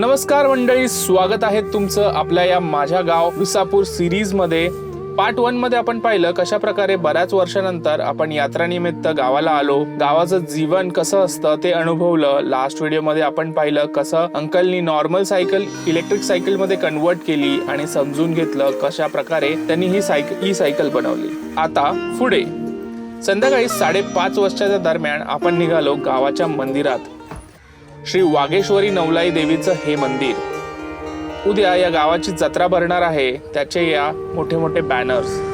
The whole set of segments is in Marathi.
नमस्कार मंडळी स्वागत आहे तुमचं आपल्या या माझ्या गाव विसापूर सिरीजमध्ये पार्ट वनमध्ये आपण पाहिलं कशा प्रकारे बऱ्याच वर्षानंतर आपण यात्रानिमित्त गावाला आलो. गावाचं जीवन कसं असतं ते अनुभवलं. लास्ट व्हिडिओमध्ये आपण पाहिलं कसं अंकलनी नॉर्मल सायकल इलेक्ट्रिक सायकलमध्ये कन्वर्ट केली आणि समजून घेतलं कशा प्रकारे त्यांनी ही सायकल ही सायकल बनवली. आता पुढे. संध्याकाळी साडेपाच वाजताच्या दरम्यान आपण निघालो गावाच्या मंदिरात. श्री वागेश्वरी नवलाई देवीचं हे मंदिर. उद्या या गावाची जत्रा भरणार आहे त्याचे या मोठे मोठे बॅनर्स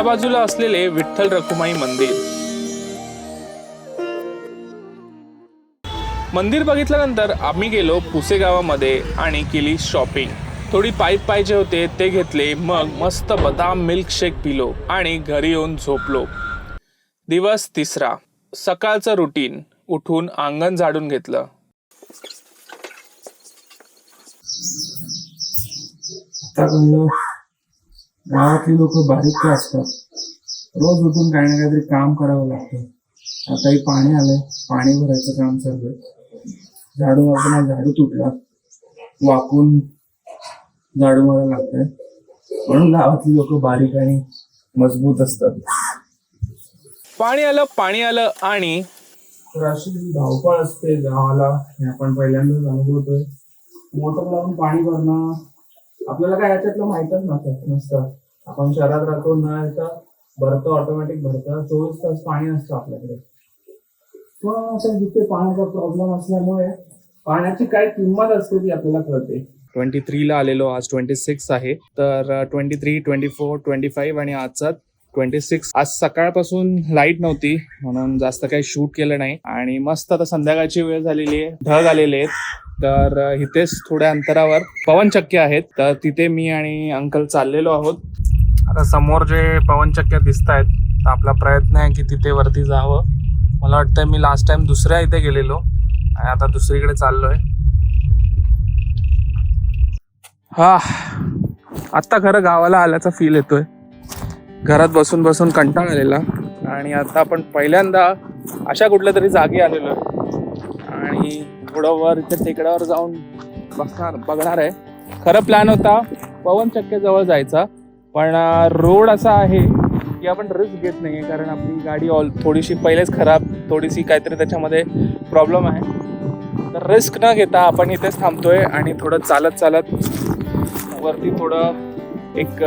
या बाजूला असलेले विठ्ठल रखुमाई मंदिर. मंदिर बघितल्यानंतर आम्ही गेलो पुसे गावामध्ये आणि केली शॉपिंग. थोडी पाईप पाहिजे होते ते घेतले मग मस्त बदाम मिल्कशेक पिलो आणि घरी येऊन झोपलो. दिवस तिसरा. सकाळचं रुटीन उठून अंगण झाडून घेतलं. गावातली लोक बारीक का असतात. रोज उठून काही ना काहीतरी काम करावं लागतं. आताही पाणी आलंय. पाणी भरायचं काम चाललंय झाडू मारताना झाडू तुटला. वाकून झाडू मारायला लागतंय. म्हणून गावातली लोक बारीक आणि मजबूत असतात. पाणी आलं पाणी आलं आणि तर अशी धावपळ असते गावाला हे आपण पहिल्यांदाच अनुभवतोय. मोटर लावून पाणी भरणं आपल्याला काय याच्यातलं माहितच नसतं नसतं. आपण शहरात राहतो न येता भरतं ऑटोमॅटिक भरतं चोवीस तास पाणी असतं आपल्याकडे. पण असं जिथे पाण्याचा प्रॉब्लेम असल्यामुळे पाण्याची काय किंमत असते ती आपल्याला कळते. ट्वेंटी थ्रीला आलेलो आज ट्वेंटी सिक्स आहे. तर twenty three twenty four twenty five आणि आजचा ट्वेंटी सिक्स आज सकाळपासून लाइट नव्हती म्हणून जास्त काही शूट केलं नाही. आणि मस्त आता संध्याकाळची वेळ झालेली आहे ढग आलेले आहेत. तर इथेच थोड्या अंतरावर पवनचक्के आहेत. तर तिथे मी आणि अंकल चाललेलो आहोत. आता समोर जे पवनचक्क्या दिसत आहेत तर आपला प्रयत्न आहे की तिथे वरती जावं. मला वाटतं मी लास्ट टाइम दुसऱ्या इथे गेलेलो. आणि आता दुसरीकडे चाललोय. हा आत्ता खरं गावाला आल्याचा फील येतोय. घरात बसून बसून कंटाळ आलेला. आणि आता आपण पहिल्यांदा अशा कुठल्या तरी जागी आलेलो. आणि थोडं वर इथे टेकड्यावर जाऊन बसणार बघणार आहे. खरं प्लॅन होता पवन जवळ जायचा पण रोड असा आहे की आपण रिस्क घेत नाही कारण आपली गाडी ऑल थोडीशी पहिलेच खराब थोडीशी काहीतरी त्याच्यामध्ये प्रॉब्लेम आहे. तर रिस्क न घेता आपण इथेच थांबतोय आणि थोडं चालत चालत वरती थोडं एक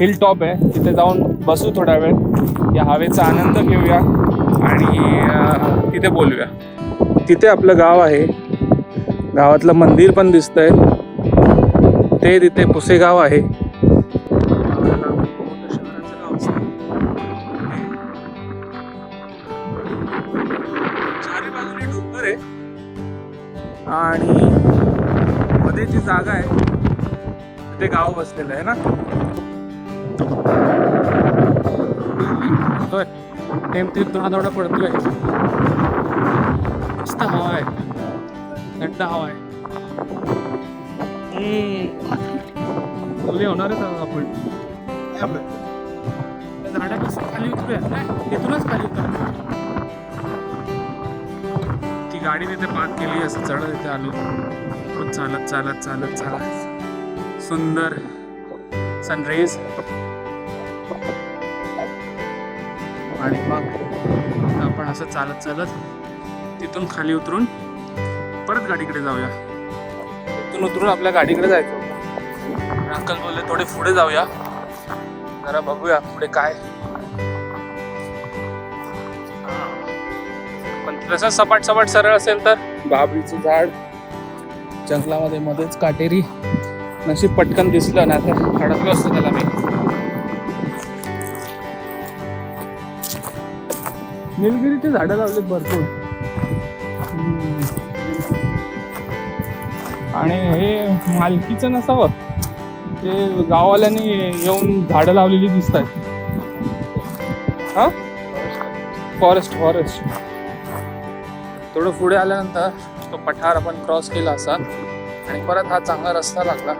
हिल टॉप आहे. तिथे जाऊन बसू थोडा वेळ. या हवेचा आनंद घेऊया आणि तिथे बोलूया. तिथे आपलं गाव आहे. गावातलं मंदिर पण दिसतंय. ते तिथे पुसेगाव आहे. आहे. आणि मध्ये जी जागा आहे. तिथे गाव बसलेलं आहे ना? होय टेम ते थोडा पडतोय मस्त हवा आहे. थंड हवा आहे. ओले होणारच आपण झाडापासून खाली उतरूया. नाही, इथूनच खाली उतरूया. ती गाडी तिथे पार्क केली असं चढत तिथे आलो. खूप चालत चालत चालत चालत. सुंदर सनराईज आणि मग आपण असं चालत चालत तिथून खाली उतरून परत गाडीकडे जाऊया. तिथून उतरून आपल्या गाडीकडे जायचं. अंकल बोलले थोडे पुढे जाऊया. जरा बघूया पुढे काय. पण तसं सपाट सपाट सरळ असेल तर? बाबरीचं झाड जंगलामध्ये मध्येच काटेरी. नशीब पटकन दिसलं ना तर अडकलो असतो त्याला मी. निलगिरीची झाडं लावले भरपूर. आणि हे मालकीचं नसावं. ते गाववाल्यांनी येऊन झाडं लावलेली दिसत आहेत हा? Forest forest. थोडं पुढे आल्यानंतर तो पठार आपण क्रॉस केला असा. आणि परत हा चांगला रस्ता लागला.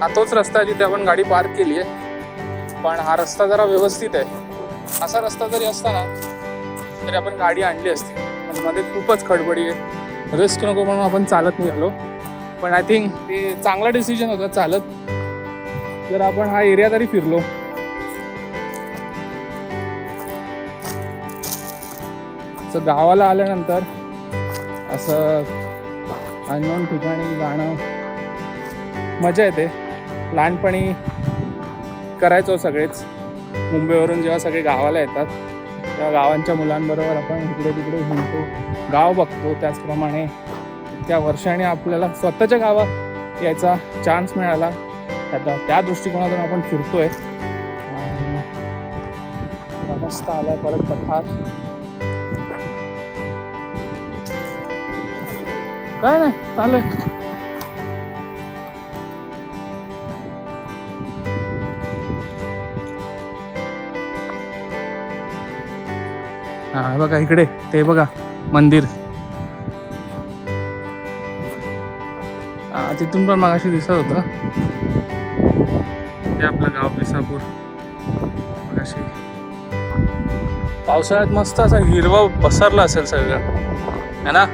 हा तोच रस्ता आहे जिथे आपण गाडी पार्क केली आहे. पण हा रस्ता जरा व्यवस्थित आहे. असा रस्ता जरी असताना ना तरी आपण गाडी आणली असती. पण मध्ये खूपच खडबडी आहे. रिस्क नको म्हणून आपण चालत निघालो. पण आय थिंक ते चांगला डिसिजन होता चालत. जर आपण हा एरिया तरी फिरलो. असं गावाला आल्यानंतर असं अननोन ठिकाणी जाणं मजा येते. लहानपणी करायचो सगळेच. मुंबईवरून जेव्हा सगळे गावाला येतात त्या गावांच्या मुलांबरोबर आपण इकडे तिकडे हिंडतो गाव बघतो त्याचप्रमाणे. त्या वर्षाने आपल्याला स्वतःच्या गावात यायचा चान्स मिळाला. त्याचा त्या दृष्टिकोनातून आपण फिरतोय. मस्त आलाय परत पठार. काय नाही चालेल हा बघा इकडे ते बघा मंदिर. हा तिथून पण मगाशी दिसत होतं. ते आपलं गाव विसापूर मगाशी. पावसाळ्यात मस्त असा हिरवा पसरला असेल सगळं. है ना?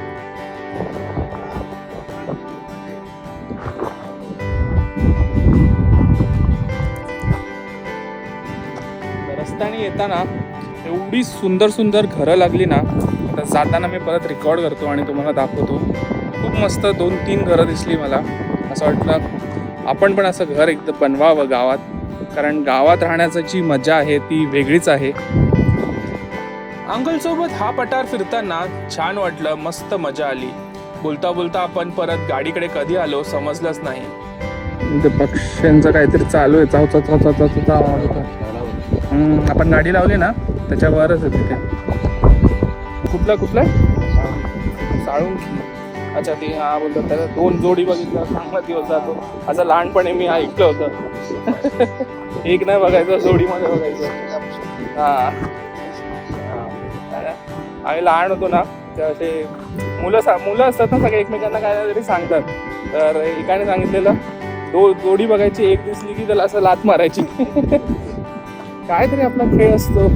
रस्त्याने येताना एवढी सुंदर सुंदर घरं लागली ना तर जाताना मी परत रेकॉर्ड करतो आणि तुम्हाला दाखवतो. खूप मस्त दोन तीन घरं दिसली मला. असं वाटलं आपण पण असं घर एकदम बनवावं गावात. कारण गावात राहण्याची जी मजा आहे ती वेगळीच आहे. अंकलसोबत हा पठार फिरताना छान वाटलं मस्त मजा आली. बोलता बोलता आपण परत गाडीकडे कधी आलो समजलंच नाही. ते पक्ष्यांचं काहीतरी चालू आहे. चाव चाव चाव आवाज होता. आपण गाडी लावली ना त्याच्यावरच आहे तिथे. कुठला कुठला? साळुंकी. अच्छा ते हा बोलतात त्याला दोन जोडी बघितलं चांगला दिवस जातो. असं लहानपणी मी ऐकलं होतं. एक नाही बघायचं जोडीमध्ये बघायचं. हा. आम्ही लहान होतो ना तेव्हा ते मुलं सा मुलं असतात ना सगळे एकमेकांना काय तरी सांगतात. तर एकाने सांगितलेलं दो जोडी बघायची एक दिसली की त्याला असं लात मारायची. काहीतरी आपला खेळ असतो.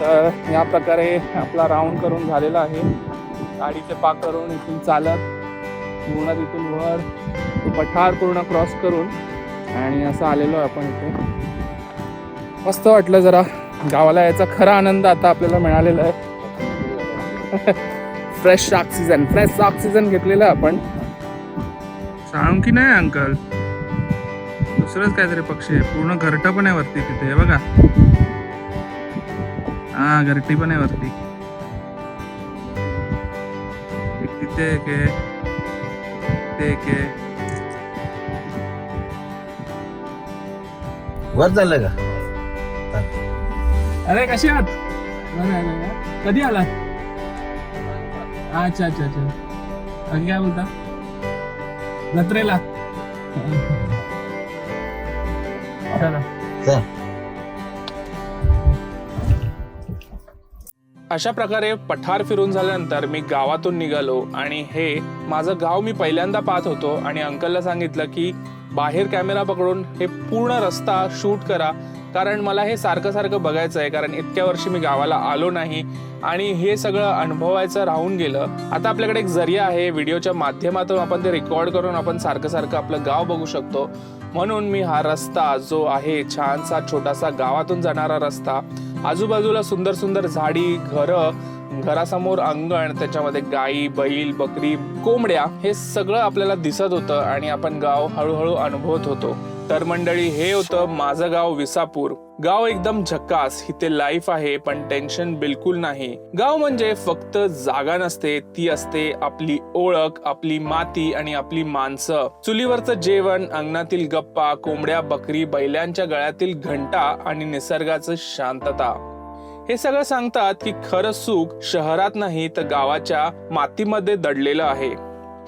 तर या प्रकारे आपला राऊंड करून झालेला आहे. गाडीचे पाक करून इथून चालत पूर्ण तिथून वर पठार पूर्ण क्रॉस करून आणि असं आलेलो आहे आपण इथे. मस्त वाटलं जरा. गावाला याचा खरा आनंद आता आपल्याला मिळालेला आहे. फ्रेश ऑक्सिजन फ्रेश ऑक्सिजन घेतलेला आहे आपण. की नाही अंकल दुसरंच काहीतरी पक्षी आहे. पूर्ण घरटा पण आहे वरती तिथे हे बघा. हा घरटी पण आहे वरती. एक तिथे एक आहे ते एक आहे वर झालं का? अरे कशी आहात? कधी आलात? अच्छा अच्छा अच्छा. बाकी काय बोलता? जत्रेला. चला. अशा प्रकारे पठार फिरून झाल्यानंतर मी गावातून निघालो आणि हे माझं गाव मी पहिल्यांदा पाहत होतो आणि अंकलला सांगितलं की बाहेर कॅमेरा पकडून हे पूर्ण रस्ता शूट करा कारण मला हे सारखं सारखं बघायचं आहे कारण इतक्या वर्षी मी गावाला आलो नाही आणि हे सगळं अनुभवायचं राहून गेलं. आता आपल्याकडे एक जरिया आहे व्हिडिओच्या माध्यमातून आपण ते रेकॉर्ड करून आपण सारखं सारखं आपलं गाव बघू शकतो. म्हणून मी हा रस्ता जो आहे छानसा छोटासा गावातून जाणारा रस्ता आजूबाजूला सुंदर सुंदर झाडी घरं घरासमोर अंगण त्याच्यामध्ये गाई बैल बकरी कोंबड्या हे सगळं आपल्याला दिसत होतं आणि आपण गाव हळूहळू अनुभवत होतो. तर मंडळी हे होतं माझं गाव विसापूर. गाव एकदम झक्कास इथे लाईफ आहे पण टेन्शन बिलकुल नाही. गाव म्हणजे फक्त जागा नसते ती असते आपली ओळख आपली माती आणि आपली माणसं. चुलीवरचं जेवण अंगणातील गप्पा कोंबड्या बकरी बैलांच्या गळ्यातील घंटा आणि निसर्गाचं शांतता. हे सगळं सांगतात की खरं सुख शहरात नाही तर गावाच्या मातीमध्ये दडलेलं आहे.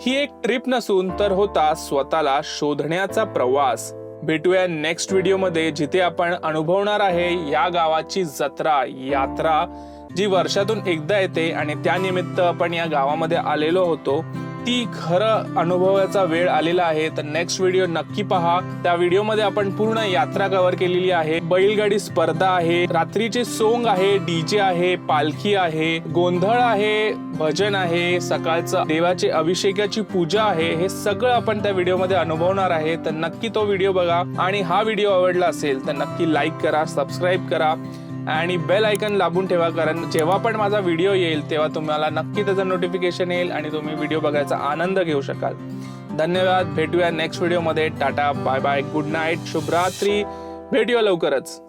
ही एक ट्रिप नसून तर होता स्वतःला शोधण्याचा प्रवास. भेटूया नेक्स्ट व्हिडिओमध्ये जिथे आपण अनुभवणार आहे या गावाची जत्रा यात्रा जी वर्षातून एकदा येते आणि त्यानिमित्त आपण या गावामध्ये आलेलो होतो. किती खरं अनुभवाचा वेळ आलेला आहे तर नेक्स्ट व्हिडिओ नक्की पहा. त्या व्हिडिओमध्ये आपण पूर्ण यात्रा कव्हर केलेली आहे. बैलगाडी स्पर्धा आहे रात्रीचे सोंग आहे डीजे आहे पालखी आहे गोंधळ आहे भजन आहे सकाळचं देवाचे अभिषेकाची पूजा आहे हे सगळं आपण त्या व्हिडिओमध्ये अनुभवणार आहे. तर नक्की तो व्हिडिओ बघा. आणि हा व्हिडिओ आवडला असेल तर नक्की लाईक करा सबस्क्राईब करा. आणि बेल आयकन लाभून ठेवा कारण जेव्हा पण माझा व्हिडिओ येईल तेव्हा तुम्हाला नक्की त्याचं नोटिफिकेशन येईल आणि तुम्ही व्हिडिओ बघायचा आनंद घेऊ शकाल. धन्यवाद भेटूया नेक्स्ट व्हिडिओमध्ये tata bye bye good night शुभरात्री. भेटूया लवकरच.